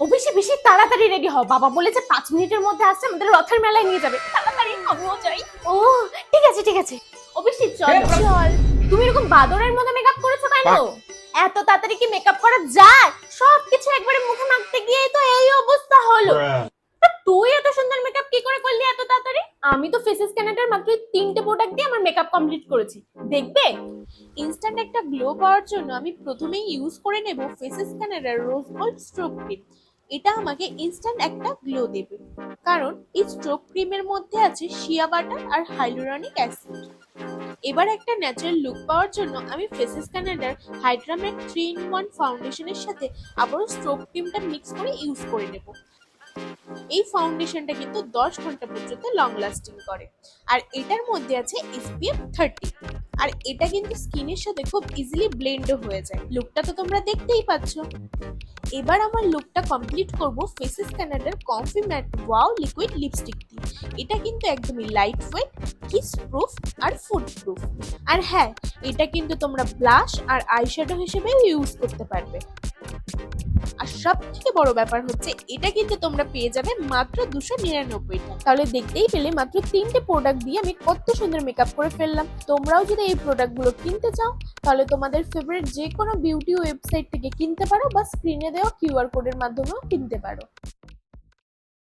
ও বেশি বেশি তাড়াতাড়ি রেডি হও। বাবা বলেছে পাঁচ মিনিটের মধ্যে আসছে আমাদের রথের মেলায় নিয়ে যাবে। তাড়াতাড়ি আমিও যাই। ও ঠিক আছে ঠিক আছে। ও বেশি চল চল। তুমি এরকম বাদরের মতো মেকআপ করেছ কেন? এত তাড়াতাড়ি কি মেকআপ করা যায়? সব কিছু একবারে মুখে মাখতে গিয়ে তো এই অবস্থা হলো। তুই এত সুন্দর মেকআপ কি করে করলি এত তাড়াতাড়ি? আমি তো ফেসেস ক্যানাডার মাত্র তিনটে প্রোডাক্ট দিয়ে আমার মেকআপ কমপ্লিট করেছি। দেখবে? ইনস্ট্যান্ট একটা গ্লো পাওয়ার জন্য আমি প্রথমেই ইউজ করে নেব ফেসেস ক্যানাডার রোজ গোল্ড স্ট্রোক ক্রিম এটা আমাকে ইনস্ট্যান্ট একটা গ্লো দেবে। কারণ এই স্ট্রোক ক্রিমের মধ্যে আছে শিয়া বাটার আর হাইলোরনিক অ্যাসিড এবার একটা ন্যাচারাল লুক পাওয়ার জন্য আমি ফেসেস ক্যানাডার হাইড্রামেট থ্রি ইন ওয়ান ফাউন্ডেশনের সাথে আবারও স্ট্রোক ক্রিমটা মিক্স করে ইউজ করে নেব। এই ফাউন্ডেশনটা কিন্তু দশ ঘণ্টা পর্যন্ত লং লাস্টিং করে। আর এটার মধ্যে আছে এসপিএফ থার্টি আর এটা কিন্তু স্কিনের সাথে খুব ইজিলি ব্লেন্ডও হয়ে যায়। লুকটা তো তোমরা দেখতেই পাচ্ছ। এবার আমার লুকটা কমপ্লিট করব faces ক্যানাডার comfy matte wow liquid lipstick দিয়ে। এটা কিন্তু একদমই লাইট ওয়েট কিস প্রুফ আর ফুড প্রুফ আর হ্যাঁ এটা কিন্তু তোমরা ব্লাশ আর আইশ্যাডো হিসেবে ইউজ করতে পারবে। আর সব থেকে বড় ব্যাপার হচ্ছে, এটা কিন্তু তোমরা পেয়ে যাবে মাত্র দুশো নিরানব্বই টাকা। তাহলে দেখতেই পেলে মাত্র তিনটে প্রোডাক্ট দিয়ে আমি কত সুন্দর মেকআপ করে ফেললাম। তোমরাও যদি এই প্রোডাক্টগুলো কিনতে চাও, তাহলে তোমাদের ফেভারিট যে কোনো বিউটি ওয়েবসাইট থেকে কিনতে পারো বা স্ক্রিনে দেওয়া কিউআর কোডের মাধ্যমেও কিনতে পারো।